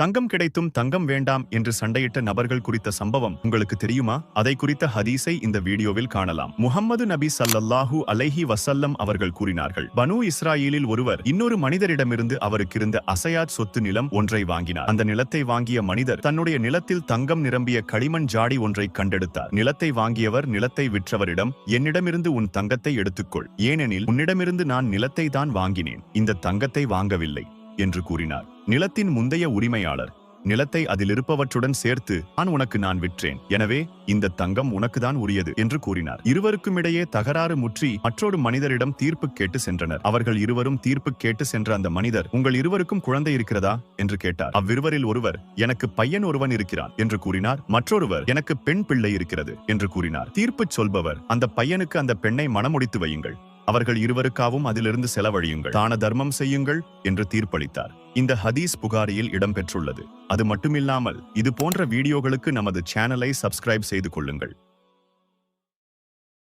தங்கம் கிடைத்தும் தங்கம் வேண்டாம் என்று சண்டையிட்ட நபர்கள் குறித்த சம்பவம் உங்களுக்கு தெரியுமா? அதை குறித்த ஹதீஸை இந்த வீடியோவில் காணலாம். முஹம்மது நபி ஸல்லல்லாஹு அலைஹி வசல்லம் அவர்கள் கூறினார்கள் பனு இஸ்ராயலில் ஒருவர் இன்னொரு மனிதரிடமிருந்து அவருக்கிருந்த அசையாத் சொத்து நிலம் ஒன்றை வாங்கினார். அந்த நிலத்தை வாங்கிய மனிதர் தன்னுடைய நிலத்தில் தங்கம் நிரம்பிய களிமண் ஜாடி ஒன்றை கண்டெடுத்தார். நிலத்தை வாங்கியவர் நிலத்தை விற்றவரிடம் என்னிடமிருந்து உன் தங்கத்தை எடுத்துக்கொள். ஏனெனில் உன்னிடமிருந்து நான் நிலத்தை தான் வாங்கினேன். இந்த தங்கத்தை வாங்கவில்லை. என்று கூறினார் நிலத்தின் முந்தைய உரிமையாளர் நிலத்தை அதில் இருப்பவற்றுடன் சேர்த்து நான் உனக்கு நான் விற்றேன். எனவே இந்த தங்கம் உனக்குதான் உரியது என்று கூறினார். இருவருக்கும் இடையே தகராறு முற்றி மற்றொரு மனிதரிடம் தீர்ப்பு கேட்டு சென்றனர். அவர்கள் இருவரும் தீர்ப்பு கேட்டு சென்ற அந்த மனிதர் உங்கள் இருவருக்கும் குழந்தை இருக்கிறதா? என்று கேட்டார். அவ்விருவரில் ஒருவர் எனக்கு பையன் ஒருவன் இருக்கிறான் என்று கூறினார். மற்றொருவர் எனக்கு பெண் பிள்ளை இருக்கிறது என்று கூறினார். தீர்ப்பு சொல்பவர் அந்த பையனுக்கு அந்த பெண்ணை மணமுடித்து வையுங்கள். அவர்கள் இருவருக்காவும் அதிலிருந்து செலவழியுங்கள். தான தர்மம் செய்யுங்கள் என்று தீர்ப்பளித்தார். இந்த ஹதீஸ் புகாரியில் இடம்பெற்றுள்ளது. அது மட்டுமில்லாமல் இது போன்ற வீடியோகளுக்கு நமது சேனலை சப்ஸ்கிரைப் செய்து கொள்ளுங்கள்.